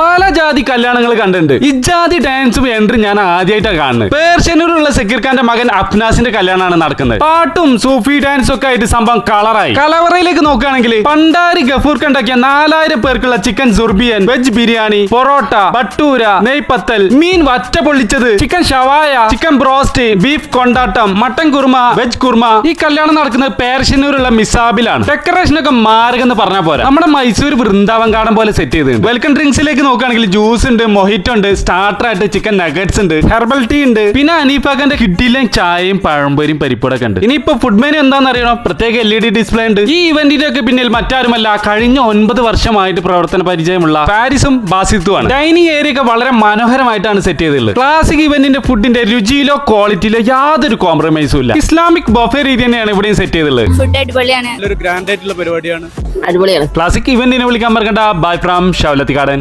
പല ജാതി കല്യാണങ്ങൾ കണ്ടിട്ടുണ്ട്. ഇജാതി ഡാൻസും എൻട്രി ഞാൻ ആദ്യമായിട്ടാണ് കാണുന്നത്. പേർഷ്യനൂരുള്ള സക്കീർ ഖാന്റെ മകൻ അഫ്നാസിന്റെ കല്യാണമാണ് നടക്കുന്നത്. പാട്ടും സൂഫി ഡാൻസും ഒക്കെ ആയിട്ട് സംഭവം കളറായി കലവറയിലേക്ക് നോക്കുകയാണെങ്കിൽ പണ്ടാരി ഗഫൂർ കണ്ടാക്കിയ നാലായിരം പേർക്കുള്ള ചിക്കൻ സുർബിയൻ വെജ് ബിരിയാണി പൊറോട്ട ബട്ടൂര നെയ്പത്തൽ മീൻ വറ്റ പൊള്ളിച്ചത് ചിക്കൻ ഷവായ ചിക്കൻ ബ്രോസ്റ്റ് ബീഫ് കൊണ്ടാട്ടം മട്ടൻ കുർമ വെജ് കുർമ ഈ കല്യാണം നടക്കുന്നത് പേർഷ്യനൂരുള്ള മിസാബിലാണ്. ഡെക്കറേഷൻ ഒക്കെ മാറുക എന്ന് പറഞ്ഞാൽ പോരാ. നമ്മുടെ മൈസൂർ വൃന്ദാവൻ ഗാർഡൻ പോലെ സെറ്റ് ചെയ്തിട്ടുണ്ട്. വെൽക്കം ഡ്രിങ്ക്സിലേക്ക് നോക്കുകയാണെങ്കിൽ ജ്യൂസ് ഉണ്ട് മൊഹിറ്റോ ഉണ്ട് സ്റ്റാർട്ടർ ആയിട്ട് ചിക്കൻ നഗറ്റ്സ് ഉണ്ട് ഹെർബൽ ടീ ഉണ്ട് പിന്നെ അനീഫാഖന്റെ കിഡിലെ ചായയും പഴംപൊരിയും പരിപ്പൂടൊക്കെ ഉണ്ട്. ഇനിയിപ്പോ ഫുഡ് മെനു എന്താണെന്ന് അറിയണം പ്രത്യേക എൽ ഇ ഡി ഡിസ്പ്ലേ ഉണ്ട്. ഈ ഇവന്റിന്റെ ഒക്കെ പിന്നിൽ മറ്റാരുമല്ല കഴിഞ്ഞ ഒൻപത് വർഷമായിട്ട് പ്രവർത്തന പരിചയമുള്ള പാരിസും ബാസിത്തുമാണ് ഡൈനിങ് ഏരിയ ഒക്കെ വളരെ മനോഹരമായിട്ടാണ് സെറ്റ് ചെയ്തിട്ടുള്ളത്. ക്ലാസിക് ഇവന്റിന്റെ ഫുഡിന്റെ രുചിയിലോ ക്വാളിറ്റിയിലോ യാതൊരു കോംപ്രമൈസും ഇല്ല. ഇസ്ലാമിക് ബഫേ രീതി തന്നെയാണ് ഇവിടെയും സെറ്റ് ചെയ്തിട്ടുള്ളത്. ഫുഡ് അടിപൊളിയാണ്. പരിപാടിയാണ്. അടിപൊളിയാണ്. ക്ലാസിക് ഇവന്റിനെ വിളിക്കാൻ മറക്കണ്ട. Bye from ഷൗലത്തിക്കാടൻ